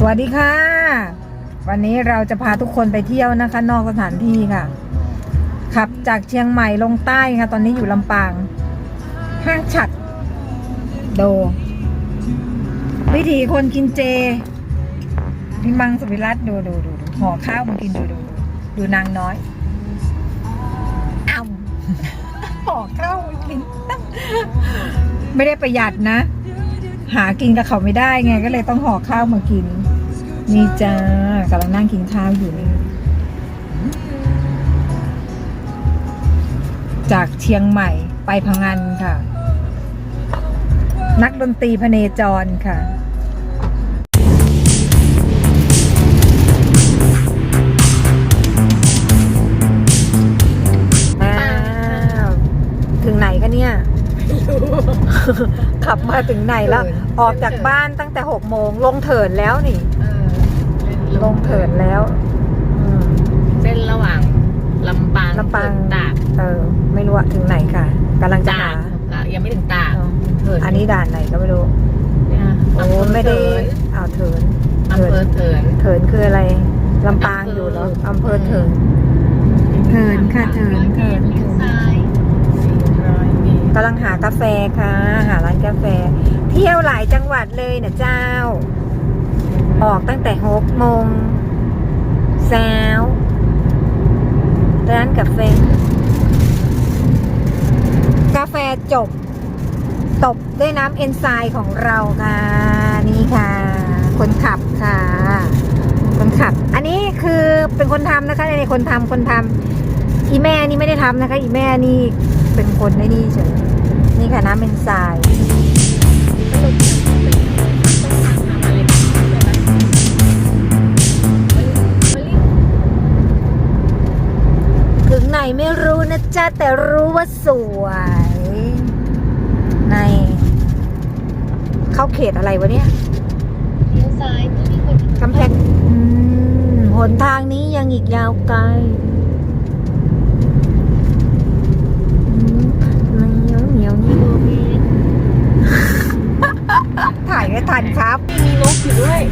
สวัสดีค่ะ วันนี้เราจะพาทุกคนไปเที่ยวนะคะ นอกสถานที่ค่ะ ขับจากเชียงใหม่ลงใต้ค่ะ ตอนนี้อยู่ลำปาง ห้างฉัด โด วิถีคนกินเจพี่มังสวิรัตดูดูดูดูห่อข้าวมากินดูดูดูดูนางน้อยอ้าวห่อข้าวมากิน ไม่ได้ประหยัดนะ หากินกับเขาไม่ได้ไงก็เลยต้องห่อข้าวมากิน นี่จ้ากำลังนั่งกินข้าวอยู่นี่จากเชียงใหม่ไปพังงานค่ะ นักดนตรีพเนจรค่ะอ้าวถึงไหนคะเนี่ย ขับมาถึงไหนแล้ว ออกจากบ้านตั้งแต่หกโมงลงเถินแล้วนี่เออ ลงเถินแล้ว อืม เส้นระหว่างลำปางลำปางตากเออ ไม่รู้อะถึงไหนค่ะกำลังจะตาหากอะยังไม่ถึงตากอ๋อเถินอันนี้ด่านไหนก็ไม่รู้เนี่ยโอ้อำเภอไม่ได้เถินเอาวเถิน อำเภอเถิน เถินคืออะไรลำปางอยู่เหรออำเภอเถิน เถินค่ะเถินเถินเถิน สี่ร้อยเมตรกำลังหากาแฟค่ะ หาร้านกาแฟ เที่ยวหลายจังหวัดเลยนะเจ้า ออกตั้งแต่หกโมงเช้าร้านกาแฟ กาแฟจบ ตบด้วยน้ำเอนไซม์ของเราค่ะ นี่ค่ะ คนขับค่ะ คนขับ อันนี้คือเป็นคนทำนะคะในคนทำคนทำอีแม่นี่ไม่ได้ทำนะคะ อีแม่นี่เป็นคนในนี่เฉยนี่ค่ะน้ำเอนไซม์ ไหนไม่รู้นะจ๊ะ แต่รู้ว่าสวย ใน เข้าเขตอะไรวะเนี่ยเลี้ยวซ้ายเมื่อมีคนกำแพงอืมหนทางนี้ยังอีกยาวไกลอืมมันเหนียวเหนียวนี่กิโลเมตรถ่ายไม่ทันครับ มีนกอยู่ด้วย